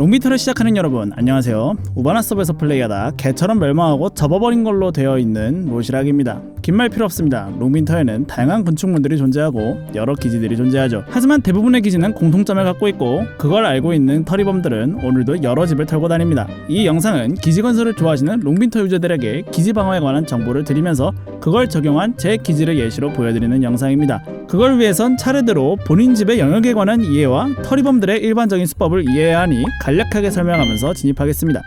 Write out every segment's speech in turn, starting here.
롱비터를 시작하는 여러분 안녕하세요. 우바나 서버에서 플레이하다 개처럼 멸망하고 접어버린 걸로 되어 있는 로시락입니다. 긴 말 필요 없습니다. 롱빈터에는 다양한 건축물들이 존재하고 여러 기지들이 존재하죠. 하지만 대부분의 기지는 공통점을 갖고 있고 그걸 알고 있는 터리범들은 오늘도 여러 집을 털고 다닙니다. 이 영상은 기지 건설을 좋아하시는 롱빈터 유저들에게 기지 방어에 관한 정보를 드리면서 그걸 적용한 제 기지를 예시로 보여드리는 영상입니다. 그걸 위해선 차례대로 본인 집의 영역에 관한 이해와 터리범들의 일반적인 수법을 이해해야 하니 간략하게 설명하면서 진입하겠습니다.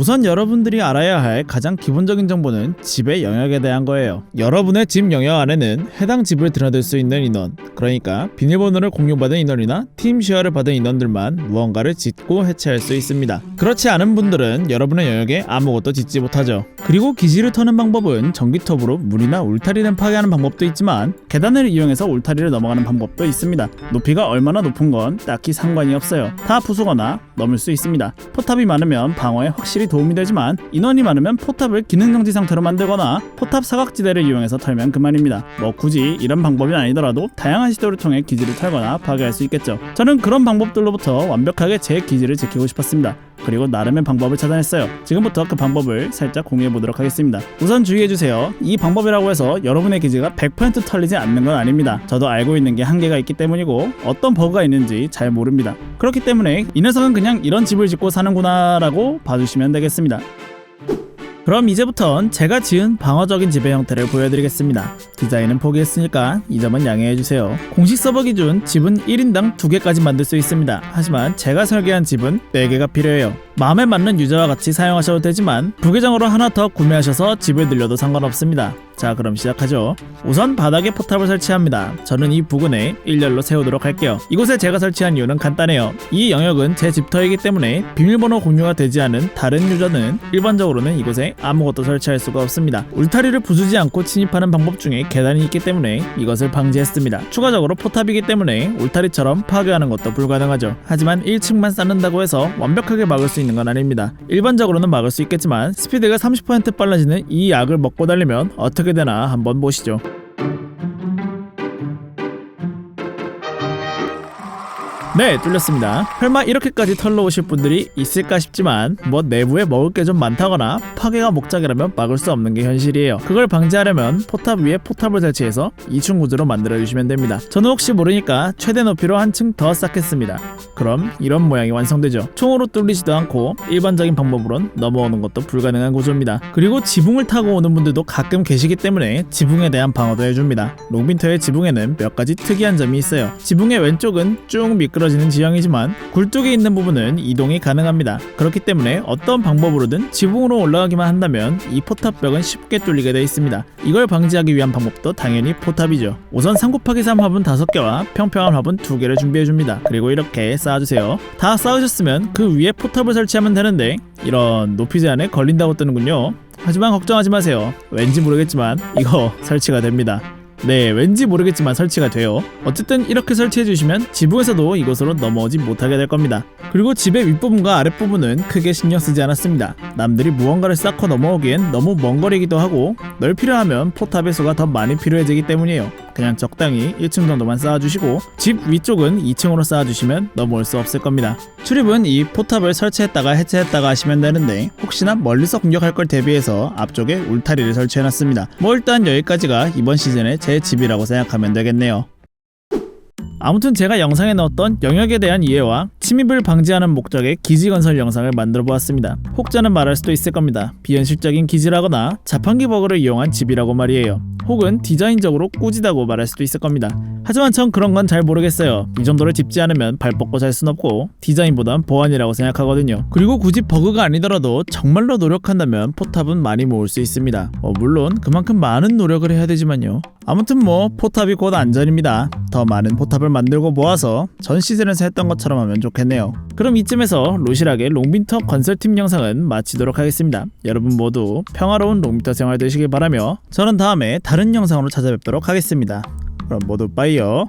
우선 여러분들이 알아야 할 가장 기본적인 정보는 집의 영역에 대한 거예요. 여러분의 집 영역 안에는 해당 집을 드나들 수 있는 인원, 그러니까 비밀번호를 공유받은 인원이나 팀 쉐어를 받은 인원들만 무언가를 짓고 해체할 수 있습니다. 그렇지 않은 분들은 여러분의 영역에 아무것도 짓지 못하죠. 그리고 기지를 터는 방법은 전기톱으로 물이나 울타리를 파괴하는 방법도 있지만 계단을 이용해서 울타리를 넘어가는 방법도 있습니다. 높이가 얼마나 높은 건 딱히 상관이 없어요. 다 부수거나 넘을 수 있습니다. 포탑이 많으면 방어에 확실히 도움이 되지만 인원이 많으면 포탑을 기능 정지 상태로 만들거나 포탑 사각지대를 이용해서 털면 그만입니다. 뭐 굳이 이런 방법이 아니더라도 다양한 시도를 통해 기지를 털거나 파괴할 수 있겠죠. 저는 그런 방법들로부터 완벽하게 제 기지를 지키고 싶었습니다. 그리고 나름의 방법을 찾아냈어요. 지금부터 그 방법을 살짝 공유해 보도록 하겠습니다. 우선 주의해 주세요. 이 방법이라고 해서 여러분의 기지가 100% 털리지 않는 건 아닙니다. 저도 알고 있는 게 한계가 있기 때문이고 어떤 버그가 있는지 잘 모릅니다. 그렇기 때문에 이 녀석은 그냥 이런 집을 짓고 사는구나 라고 봐주시면 되겠습니다. 그럼 이제부턴 제가 지은 방어적인 지배 형태를 보여드리겠습니다. 디자인은 포기했으니까 이 점은 양해해주세요. 공식 서버 기준 집은 1인당 2개까지 만들 수 있습니다. 하지만 제가 설계한 집은 4개가 필요해요. 마음에 맞는 유저와 같이 사용하셔도 되지만 부계정으로 하나 더 구매하셔서 집을 늘려도 상관없습니다. 자 그럼 시작하죠. 우선 바닥에 포탑을 설치합니다. 저는 이 부근에 일렬로 세우도록 할게요. 이곳에 제가 설치한 이유는 간단해요. 이 영역은 제 집터이기 때문에 비밀번호 공유가 되지 않은 다른 유저는 일반적으로는 이곳에 아무것도 설치할 수가 없습니다. 울타리를 부수지 않고 침입하는 방법 중에 계단이 있기 때문에 이것을 방지했습니다. 추가적으로 포탑이기 때문에 울타리처럼 파괴하는 것도 불가능하죠. 하지만 1층만 쌓는다고 해서 완벽하게 막을 수 있는 건 아닙니다. 일반적으로는 막을 수 있겠지만 스피드가 30% 빨라지는 이 약을 먹고 달리면 어떻게 되나 한번 보시죠. 네, 뚫렸습니다. 설마 이렇게까지 털러 오실 분들이 있을까 싶지만 뭐 내부에 먹을 게 좀 많다거나 파괴가 목적이라면 막을 수 없는 게 현실이에요. 그걸 방지하려면 포탑 위에 포탑을 설치해서 2층 구조로 만들어 주시면 됩니다. 저는 혹시 모르니까 최대 높이로 한층 더 쌓겠습니다. 그럼 이런 모양이 완성되죠. 총으로 뚫리지도 않고 일반적인 방법으론 넘어오는 것도 불가능한 구조입니다. 그리고 지붕을 타고 오는 분들도 가끔 계시기 때문에 지붕에 대한 방어도 해줍니다. 롱빈터의 지붕에는 몇 가지 특이한 점이 있어요. 지붕의 왼쪽은 쭉 미끄러 지는 지형이지만 굴뚝에 있는 부분은 이동이 가능합니다. 그렇기 때문에 어떤 방법으로든 지붕으로 올라가기만 한다면 이 포탑벽은 쉽게 뚫리게 되어 있습니다. 이걸 방지하기 위한 방법도 당연히 포탑이죠. 우선 3 곱하기 3 화분 5개와 평평한 화분 2개를 준비해줍니다. 그리고 이렇게 쌓아주세요. 다 쌓으셨으면 그 위에 포탑을 설치하면 되는데 이런 높이 제한에 걸린다고 뜨는군요. 하지만 걱정하지 마세요. 왠지 모르겠지만 이거 설치가 됩니다. 네, 왠지 모르겠지만 설치가 돼요. 어쨌든 이렇게 설치해 주시면 지붕에서도 이곳으로 넘어오지 못하게 될 겁니다. 그리고 집의 윗부분과 아랫부분은 크게 신경 쓰지 않았습니다. 남들이 무언가를 쌓고 넘어오기엔 너무 먼 거리기도 하고 넓히려 하면 포탑의 수가 더 많이 필요해지기 때문이에요. 그냥 적당히 1층 정도만 쌓아주시고 집 위쪽은 2층으로 쌓아주시면 넘어올 수 없을 겁니다. 출입은 이 포탑을 설치했다가 해체했다가 하시면 되는데 혹시나 멀리서 공격할 걸 대비해서 앞쪽에 울타리를 설치해놨습니다. 뭐 일단 여기까지가 이번 시즌의 제 집이라고 생각하면 되겠네요. 아무튼 제가 영상에 넣었던 영역에 대한 이해와 침입을 방지하는 목적의 기지 건설 영상을 만들어 보았습니다. 혹자는 말할 수도 있을 겁니다. 비현실적인 기지라거나 자판기 버그를 이용한 집이라고 말이에요. 혹은 디자인적으로 꾸지다고 말할 수도 있을 겁니다. 하지만 전 그런 건 잘 모르겠어요. 이 정도를 짚지 않으면 발 뻗고 잘 순 없고 디자인보단 보안이라고 생각하거든요. 그리고 굳이 버그가 아니더라도 정말로 노력한다면 포탑은 많이 모을 수 있습니다. 어, 물론 그만큼 많은 노력을 해야 되지만요. 아무튼 뭐 포탑이 곧 안전입니다. 더 많은 포탑을 만들고 모아서 전 시즌에서 했던 것처럼 하면 좋겠 네요. 그럼 이쯤에서 로시락의 롱빈터 건설팀 영상은 마치도록 하겠습니다. 여러분 모두 평화로운 롱빈터 생활 되시길 바라며 저는 다음에 다른 영상으로 찾아뵙도록 하겠습니다. 그럼 모두 빠이요.